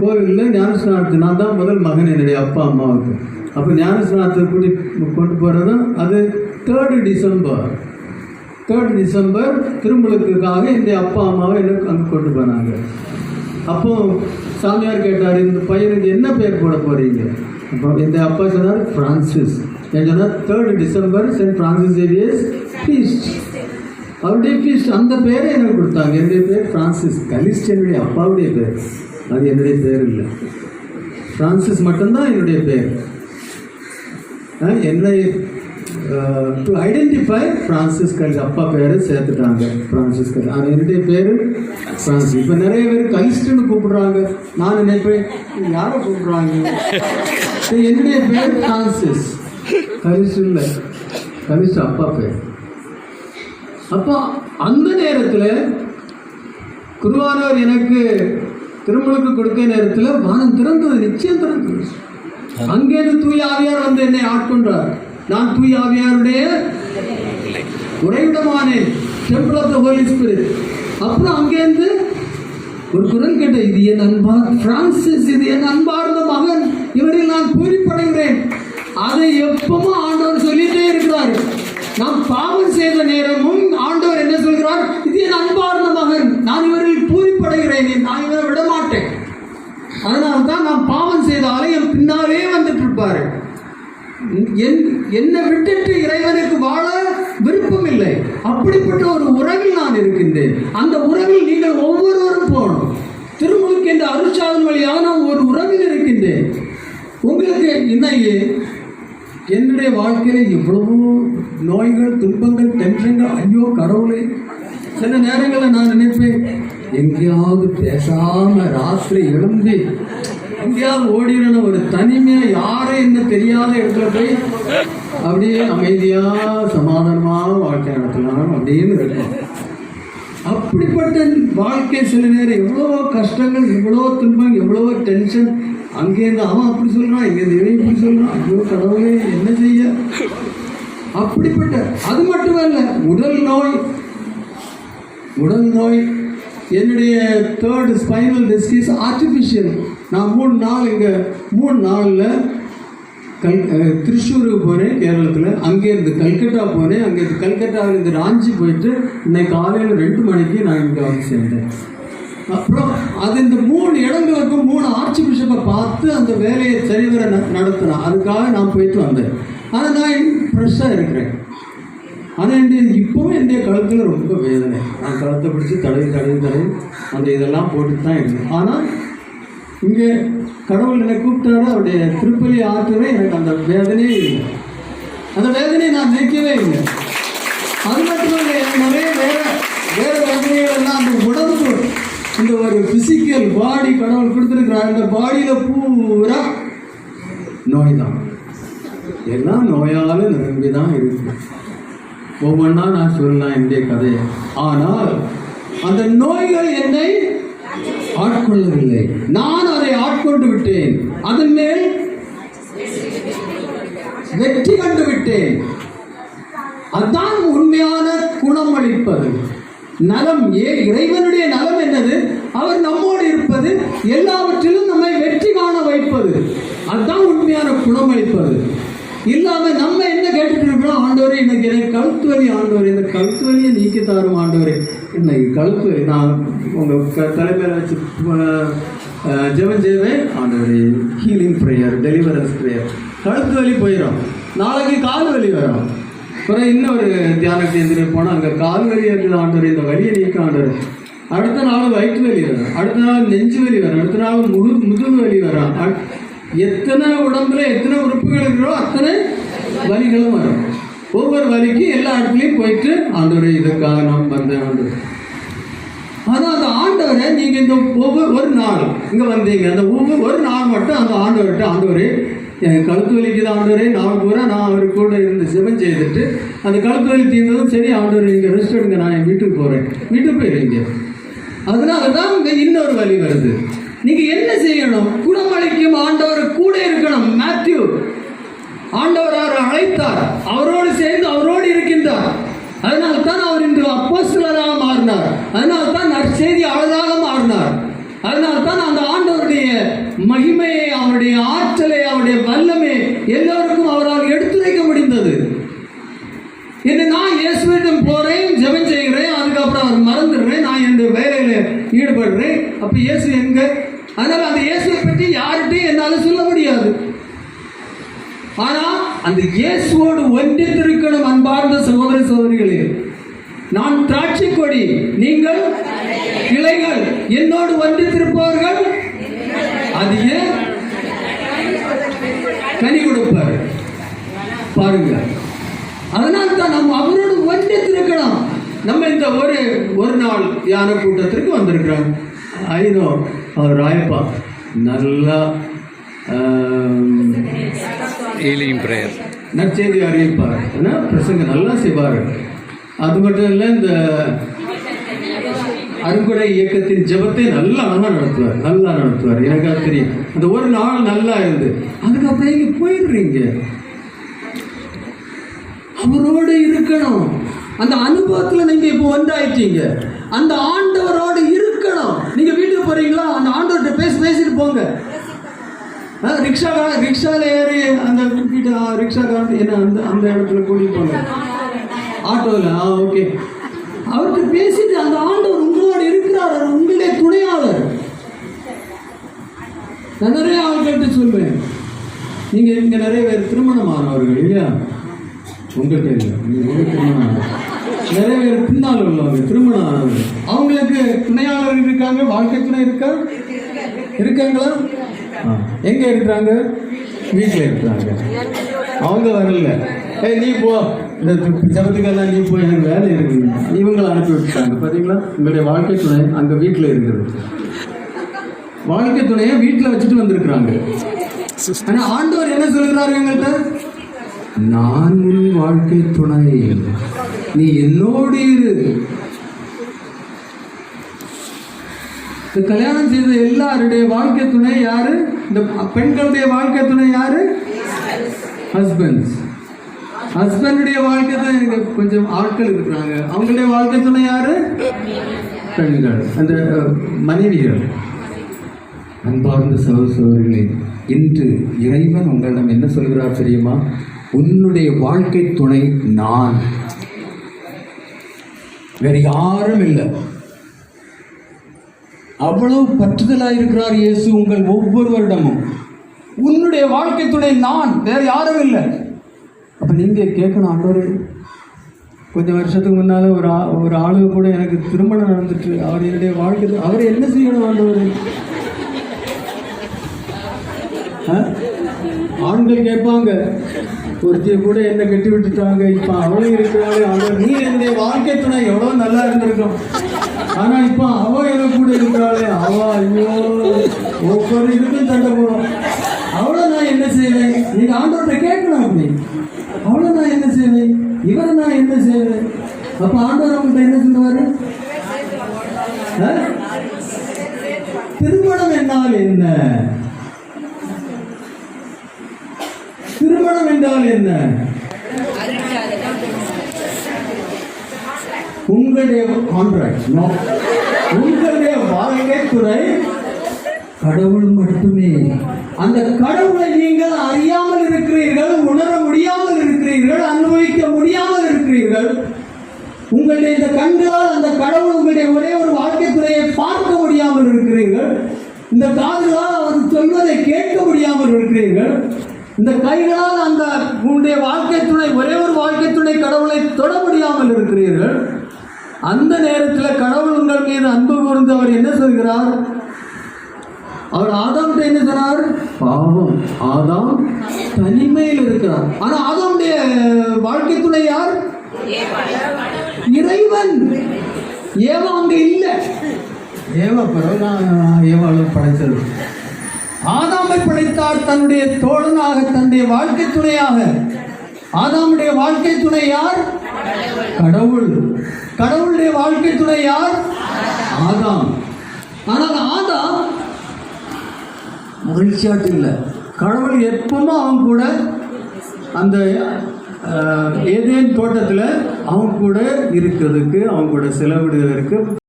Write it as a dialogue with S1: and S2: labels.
S1: கோவிலில் ஞானஸ்நானத்து நான் தான் முதல் மகன் என்னுடைய அப்பா அம்மாவுக்கு அப்போ ஞானஸ்நானத்தை கூட்டி கொண்டு போகிறதும் அது தேர்டு டிசம்பர் தேர்ட் டிசம்பர் திருமுழுக்குக்காக என்னுடைய அப்பா அம்மாவை எனக்கு அங்கே கொண்டு போனாங்க. அப்போ சாமியார் கேட்டார் இந்த பையனுக்கு என்ன பேர் போட போகிறீங்க அப்போ இந்த அப்பா சொன்னார் ஃப்ரான்சிஸ் என் சொன்னார் தேர்ட் டிசம்பர் சென்ட் ஃப்ரான்சிஸ் ஏவியஸ் ஃபீஸ்ட் அவருடைய ஃபீஸ்ட் அந்த பேரை எனக்கு கொடுத்தாங்க. என்னுடைய பேர் ஃப்ரான்சிஸ் கலிஸ்ட் என்னுடைய அப்பாவுடைய பேர். அது என்னுடைய பேர் இல்லை. ஃப்ரான்சிஸ் மட்டும்தான் என்னுடைய பேர். என்னை டு ஐடென்டிஃபை ஃப்ரான்சிஸ் கல் அப்பா பேரை சேர்த்துட்டாங்க. ஃப்ரான்சிஸ் கல் ஆனால் என்னுடைய பேர் ஃப்ரான்சிஸ் இப்போ நிறைய பேர் கலிஸ்ட்னு கூப்பிடுறாங்க. நான் நினைப்பேன் யாரை கூப்பிடுறாங்க? என்னுடைய பேர் ஃப்ரான்சிஸ் கலிஸ்ட் இல்லை. கலிஸ்ட் அப்பா பேர். அப்போ அந்த நேரத்தில் குருவானவர் எனக்கு திருமலுக்கு கொடுக்க நேரத்தில் வானம் திறந்தது நிச்சயம் திறந்தது. அங்கேருந்து தூய் ஆவியார் வந்து என்னை ஆட்கொண்டார். நான் தூய் ஆவியாருடைய உறைவிடமானேன். Temple of the holy spirit அப்புறம் அங்கேருந்து ஒரு குரல் கேட்ட இது என் அன்பா பிரான்சிஸ் இது என் அன்பார்ந்த மகன் இவரில் நான் பூரிப்படைகிறேன் அதை எப்பவும் ஆண்டவர் சொல்லிட்டே இருக்கிறார் நாம் பாவம் செய்த நேரமும் ஆண்டவர் என்ன சொல்கிறார் இது என் அன்பார்ந்த மகன் நான் இவரில் பூரிப்படைகிறேன் நான் இவரை விட மாட்டேன் அதனால தான் நான் பாவம் செய்தாலே என் பின்னாலே பாரு என் என்னை விட்டுட்டு இறைவனுக்கு வாழ விருப்பம் இல்லை அப்படிப்பட்ட ஒரு உறவில் நான் இருக்கின்றேன். அந்த உறவில் நீங்கள் ஒவ்வொருவரும் போகணும். திருமுழுக்கு என்ற அருட்சாதன் வழியான ஒரு உறவில் இருக்கின்றேன். உங்களுக்கு என்னையே என்னுடைய வாழ்க்கையில் எவ்வளவோ நோய்கள் துன்பங்கள் டென்ஷன்கள் ஐயோ கடவுளே. சில நேரங்களில் நான் நினைப்பேன் எங்கேயாவது பேசாமல் ராத்திரி எழுந்து எங்கேயாவது ஓடிடணும். ஒரு தனிமையா யாரும் என்ன தெரியாத இடத்துல போய் அப்படியே அமைதியா சமாதானமான வாழ்க்கை நடத்தலாம் அப்படின்னு இருக்கும். அப்படிப்பட்ட வாழ்க்கை சில நேரம் எவ்வளோ கஷ்டங்கள் எவ்வளோ துன்பம் எவ்வளோ டென்ஷன் அங்கேருந்து அவன் அப்படி சொல்கிறான் இங்கேருந்து இவன் இப்படி சொல்றான். ஐயோ கடவுளே என்ன செய்ய? அப்படிப்பட்ட அது மட்டுமல்ல உடல் நோய் உடல் நோய் என்னுடைய தேர்ட் ஸ்பைனல் டிஸ்கிஸ் ஆர்டிஃபிஷியல் நான் மூணு நாள் இங்கே மூணு நாளில் கல் திருச்சூருக்கு போனேன் கேரளத்தில். அங்கேருந்து கல்கட்டா போனேன் அங்கேருந்து கல்கட்டாவிலேருந்து ராஞ்சி போயிட்டு இன்னைக்கு காலையில் ரெண்டு மணிக்கு நான் இங்கே வந்து சேர்ந்தேன். அப்புறம் அது இந்த மூணு இடங்களுக்கும் மூணு ஆர்ச்சி பிஷப்பை பார்த்து அந்த வேலையை சரிவர ந- நடத்தினேன். அதுக்காக நான் போயிட்டு வந்தேன். ஆனால் நான் ஃப்ரெஷ்ஷாக இருக்கிறேன். அதை என் இப்போவும் என்னுடைய கழுத்தில் ரொம்ப வேதனை. நான் கழுத்தை பிடிச்சி தடவி தடவி தடவி அந்த இதெல்லாம் போட்டு தான் இருந்தேன். ஆனால் இங்கே கடவுள் என்னை கூப்பிட்டாரு அவருடைய திருப்பலி ஆற்றவே எனக்கு அந்த வேதனையே இல்லை. அந்த வேதனையை நான் நினைக்கவே இல்லை. அது மட்டும் இல்லை எனக்கு நிறைய வேற வேற வேதனைகள் எல்லாம் அந்த உடம்பு இந்த ஒரு பிசிக்கல் பாடி கடவுள் கொடுத்துருக்கிறார். இந்த பாடியில் பூரா நோய் தான் எல்லாம் நோயாலும் நிரம்பி தான் இருக்குது ஒவ்வொன்றா நான் சொல்லலாம் இந்த கதையை. ஆனால் அந்த நோய்கள் என்னை ஆட்கொள்ளவில்லை. நான் அதை ஆட்கொண்டு விட்டேன். அதன் மேல் வெற்றி கண்டு விட்டேன். அதான் உண்மையான குணம் அளிப்பது நலம் ஏ இறைவனுடைய நலம் என்னது? அவர் நம்மோடு இருப்பது எல்லாவற்றிலும் நம்மை வெற்றி காண வைப்பது. அதுதான் உண்மையான குணம் அளிப்பது இல்லாம நம்ம என்ன கேட்டுட்டு இருக்கிறோம் ஆண்டவரே இன்னைக்கு எனக்கு கழுத்து வலி ஆண்டவரே இந்த கழுத்து வலியை நீக்கி தாரும் ஆண்டவரே. இன்னைக்கு கழுத்து வலி நான் உங்க தலைமையில வச்சு அஹ், அஹ், ஜெபம் செய்வேன். ஆண்டவரே ஹீலிங் ப்ரேயர் டெலிவரன்ஸ் ப்ரேயர் கழுத்து வலி போயிடும் நாளைக்கு கால் வலி வரும். அப்புறம் இன்னொரு தியான கேந்திரம் போனால் அங்கே கால் வலி இருக்குது ஆண்டவர் இந்த வலியை நீக்க ஆண்டவர். அடுத்த நாள் வயிற்று வலி வரும். அடுத்த நாள் நெஞ்சு வலி வரும். அடுத்த நாள் முழு முதுகு வலி வரும். எத்தனை உடம்புல எத்தனை உறுப்புகள் இருக்கிறோ அத்தனை வலிகளும் வரும். ஒவ்வொரு வலிக்கும் எல்லா இடத்துலையும் போயிட்டு ஆண்டவரே இதுக்காக நாம் வந்தேன் ஆண்டவர். ஆனால் அந்த ஆண்டவரை நீங்கள் இந்த ஒவ்வொரு ஒரு நாள் இங்கே வந்தீங்க. அந்த ஒவ்வொரு ஒரு நாள் மட்டும் அந்த ஆண்டவர்கிட்ட ஆண்டவரே என் கழுத்து வலிக்குது ஆண்டவரே நாள் பூரா நான் அவர் கூட இருந்து சிவன் செய்துட்டு அந்த கழுத்து வலி தீர்ந்ததும் சரி ஆண்டவர் நீங்கள் ரெஸ்ட் எடுங்க நான் என் வீட்டுக்கு போகிறேன் வீட்டுக்கு போயிருவீங்க அதனால தான் இங்கே இன்னொரு வழி வருது. நீங்கள் என்ன செய்யணும்? குணமளிக்கும் ஆண்டவர் கூட இருக்கணும். மேத்யூ ஆண்டவர் அவர் அழைத்தார். அவரோடு சேர்ந்து அவரோடு இருக்கின்றார். அதனால தான் அவர் இன்று அப்போஸ்தலராக மாறினார். அதனால தான் நற்செய்தி அழகாக மாறினார். அதனால தான் அந்த ஆண்டவருடைய மகிமையை அவருடைய ஆற்றலை அவருடைய வல்லமை எல்லோருக்கும் அவரால் எடுத்துரைக்க முடிந்தது. என்ன நான் இயேசுவிடம் போறேன் ஜெபம் செய்கிறேன் அதுக்கப்புறம் அவர் மறந்துடுறேன். நான் என்னுடைய வேலையில ஈடுபடுறேன். அப்ப இயேசு எங்க? ஆனால் அந்த இயேசுவை பற்றி யார்கிட்டையும் என்னால் சொல்ல முடியாது. ஆனால் அந்த இயேசுவோடு ஒன்றித்திருக்கணும் அன்பார்ந்த சகோதர சகோதரிகளே நான் திராட்சை கொடி நீங்கள் கிளைகள் என்னோடு ஒன்றித்திருப்பவர்கள் அது ஏன்? கனி கொடுப்பார். பாருங்க. அதனால தான் நம்ம அவரோடு ஒன்றித்திருக்கணும் நம்ம இந்த ஒரு ஒரு நாள் யானை கூட்டத்திற்கு வந்திருக்கிறோம். ஐநோ அவர் ராயப்பா. நல்லா
S2: ஹீலிங் ப்ரேயர்
S1: நற்செய்தி அறிவிப்பார். ஏன்னா பிரசங்க நல்லா செய்வார். அது மட்டும் இல்லை இந்த அருங்குறை இயக்கத்தின் ஜெபத்தை நல்லா அழகா நடத்துவார். நல்லா நடத்துவார். எனக்கு அது தெரியும். அந்த ஒரு நாள் நல்லா இருந்து. அதுக்கப்புறம் இங்க போயிடுறீங்க. அவரோடு இருக்கணும். அந்த அனுபவத்துல நீங்க இப்போ ஒன்றாயிட்டீங்க அந்த ஆண்டவரோடு இருக்கணும் நீங்க வீட்டுக்கு போறீங்களா அந்த ஆண்டவர்கிட்ட பேசி பேசிட்டு போங்க ஆ, ரிக்ஷா ரிக்ஷால ஏறி அந்த வீட்டு ஆ, ரிக்ஷாக்காரன் என்ன அந்த அந்த இடத்துல கூட்டிட்டு போங்க. ஆட்டோவில் ஆ ஓகே. அவர்கிட்ட பேசிட்டு அந்த ஆண்டவர் உங்களோடு இருக்கிறார் அவர் உங்களுடைய துணையாளர். நான் நிறைய ஆட்கள்கிட்ட சொல்வேன். நீங்க இங்க நிறைய பேர் திருமணம் ஆனவர்கள் இல்லையா? உங்கள்கிட்ட இல்லை. உங்கள் திருமணம் நிறைய பேர் பின்னால் உள்ளவங்க திருமணம் ஆனவர்கள். அவங்களுக்கு துணையாளர் இருக்காங்க வாழ்க்கை துணை இருக்கா? இருக்காங்களா? எங்கே இருக்கிறாங்க? வீட்டில் இருக்கிறாங்க. அவங்க வரல. ஏய் நீ போ. இந்த ஜபத்துக்கெல்லாம் நீ போய் எனக்கு வேலை இருக்குது இவங்களை அனுப்பி விட்டுட்டாங்க. பார்த்தீங்களா உங்களுடைய வாழ்க்கை துணை அங்கே வீட்டில் இருக்கிறது வாழ்க்கை துணையை வீட்டில் வச்சுட்டு வந்திருக்கிறாங்க. ஆனால் ஆண்டவர் என்ன சொல்கிறாரு எங்கள்கிட்ட நான் உன் வாழ்க்கை துணை. நீ என்னோடு இரு. கல்யாணம் செய்த எல்லாருடைய வாழ்க்கை துணை யாரு? இந்த பெண்களுடைய வாழ்க்கை துணை யாரு? ஹஸ்பண்ட்ஸ் ஹஸ்பண்டுடைய வாழ்க்கை தான் எனக்கு கொஞ்சம் ஆட்கள் இருக்கிறாங்க. அவங்களுடைய வாழ்க்கை துணை யாரு? பெண்கள். அந்த மனைவிகள். அன்பார்ந்த சகோதர சகோதரிகளே இன்று இறைவன் உங்களிடம் என்ன சொல்கிறார் தெரியுமா? உன்னுடைய வாழ்க்கை துணை நான். வேறு யாரும் இல்லை. அவ்வளவு பற்றுதலாக இருக்கிறார் இயேசு உங்கள் ஒவ்வொருவரிடமும் உன்னுடைய வாழ்க்கை துணை நான் வேற யாரும் இல்லை. அப்ப நீங்க கேட்கணும் ஆண்டோரே கொஞ்சம் வருஷத்துக்கு முன்னால ஒரு ஆ ஒரு ஆளுக கூட எனக்கு திருமணம் நடந்துட்டு அவர் என்னுடைய வாழ்க்கை து- அவர் என்ன செய்யணும் ஆண்டவரே? ஆ? ஆண்கள் கேட்பாங்க. ஒருத்திய கூட என்ன கட்டி விட்டுட்டாங்க? இப்ப அவளும் இருக்கிறாளே. அவள் நீ என்னுடைய வாழ்க்கை துணை எவ்வளவு நல்லா இருந்திருக்கும். ஆனா இப்ப அவ எனக்கு கூட இருக்கிறாளே? அவ ஐயோ ஒவ்வொரு இதுக்கும் சண்டை போடும். அவளை நான் என்ன செய்வேன்? நீங்க ஆண்டோட்ட கேட்கணும் அப்படி. அவளை நான் என்ன செய்வேன்? இவரை நான் என்ன செய்வேன்? அப்ப ஆண்டவர் அவங்கள்ட்ட என்ன சொல்லுவாரு? திருமணம் என்னால் என்ன? திருமணம் என்றால் என்ன? உங்களுடைய கான்ட்ராக்ட் உங்களுடைய வாழ்க்கை துறை கடவுள் மட்டுமே. அந்த கடவுளை நீங்கள் அறியாமல் இருக்கிறீர்கள் உணர முடியாமல் இருக்கிறீர்கள் அனுபவிக்க முடியாமல் இருக்கிறீர்கள். உங்களுடைய இந்த கண்களால் அந்த கடவுள் உங்களுடைய ஒரே ஒரு வாழ்க்கை துறையை பார்க்க முடியாமல் இருக்கிறீர்கள். இந்த காதுகளால் அவர் சொல்வதை கேட்க முடியாமல் இருக்கிறீர்கள். இந்த கைகளால் அந்த உன்னுடைய வாழ்க்கை துணை ஒரே ஒரு வாழ்க்கை துணை கடவுளை தொட முடியாமல் இருக்கிறீர்கள். அந்த நேரத்தில் கடவுள் உங்கள் மீது அன்பு கூர்ந்து அவர் என்ன சொல்கிறார்? அவர் ஆதாம் என்ன சொன்னார்? பாவம். ஆதாம் தனிமையில் இருக்கிறார். ஆனா ஆதாமுடைய வாழ்க்கை துணை யார்? இறைவன். ஏவா அங்க இல்லை. ஏவா பரவாயில்ல ஏவாளை படைத்தது? ஆதாமை படைத்தார் தன்னுடைய தோழனாக தன்னுடைய வாழ்க்கை துணையாக. ஆதாமுடைய வாழ்க்கை துணை யார்? கடவுள். கடவுளுடைய வாழ்க்கை துணை யார்? ஆதாம். ஆனால் ஆதாம் மகிழ்ச்சியாட்டு இல்லை. கடவுள் எப்பவுமே அவன் கூட அந்த ஏதேன் தோட்டத்தில் அவன் கூட இருக்கிறதுக்கு அவன் கூட செலவிடுவதற்கு